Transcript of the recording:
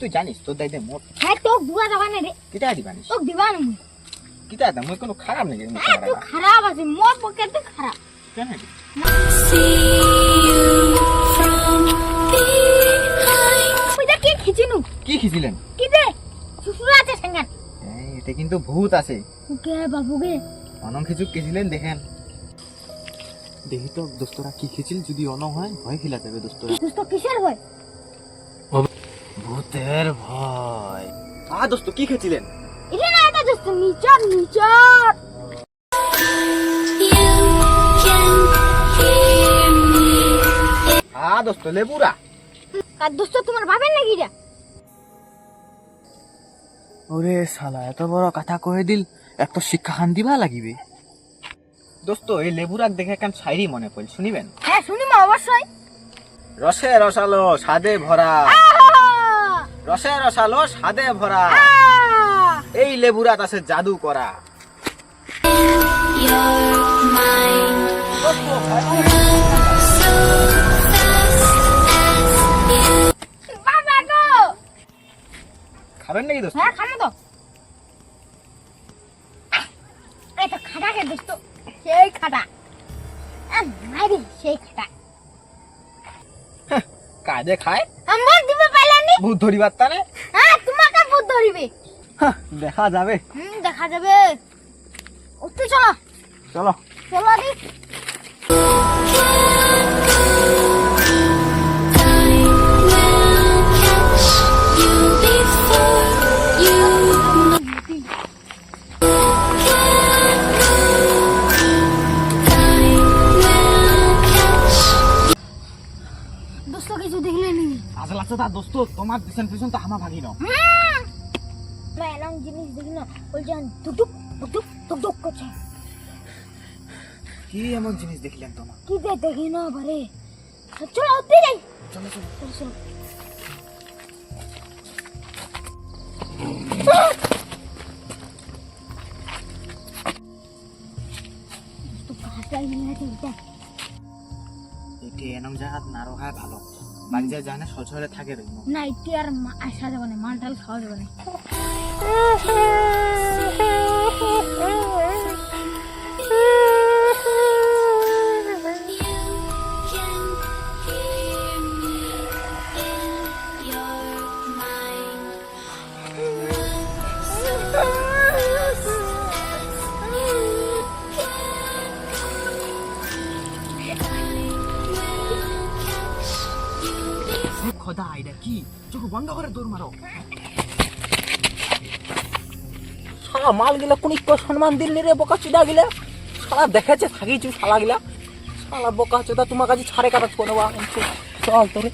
তুই জানিস তোর দাইতে মোট হ্যাঁ তোক দুয়া যাবা না রে। কিটা দিবানিস তোক দিবা না মুই কিটা দা মই কোনো খারাপ নাকি মুখ হ্যাঁ তুই খারাপ আছে মোর পক্ষে তুই খারাপ। কেন তুই যা কি খিচিনু? কি খিছিলেন কি দে শ্বশুর আছে সঙ্গান এতে কিন্তু ভূত আছে। কে খিছিলেন দেখেন। দেখি তো দোস্তরা কি খিছিল যদি অনং হয় ভয় খিলা যাবে দোস্তরা। দোস্ত কিসের হয় ভূতের ভয়। আ দোস্ত কি খেছিলেন এটা না এটা দোস্ত নিচর নিচর আ দোস্ত লেবুরা। আর দোস্ত তোমার ভাবেন নাকি এটা? ওরে শালা এত বড় কথা কয়ে দিল এক তো শিক্ষা খান দিবা লাগিবে? দোস্ত এই লেবুরাক দেখে কেন শায়রি মনে পড়ল শুনিবেন? হ্যাঁ শুনি মা অবশ্যই। রসে রসালো স্বাদে ভরা! রসে রসালো স্বাদে ভরা। এই লেবুরাত আছে জাদু করা। খাবেন নাকি দোস্ত? হ্যাঁ তো। খাটা কে দোস্ত? সেই খাটা। মারি সেই খাটা। কাজে খায়? আমার দিবে ভূত ধরিবার তানে হ্যাঁ তোমাকে ভূত ধরিবে? দেখা যাবে। হুম দেখা যাবে। উঠতে চলো। চলো। চলো দি। আসল আছে তা দোস্ত তোমার পিছন পিছন তো হামা ভাগি না। হ্যাঁ। না জিনিস দেখি ওই যে দুটুক দুটুক দুটুক করছে। কি এমন জিনিস দেখলেন তোমার? কি দেখি না বারে। চলো উঠে যাই। চলো চলো। চলো এটি। এনম জায়গাত নারো ভালো। বাড়ি যায় জানে সচরে থাকে না এটি আর মা- আসা যাবে না মাল টাল খাওয়া যাবে না। খোদা এটা কি চোখ বন্ধ করে দৌড় মারো সারা মাল গিলা কোন সম্মান দিল রে, বোকা চিদা গিলা? সারা দেখেছে থাকিছু শালা গিলা। শালা বোকা চোদা, তোমার কাছে ছাড়ে কাটা করে চল তোরে।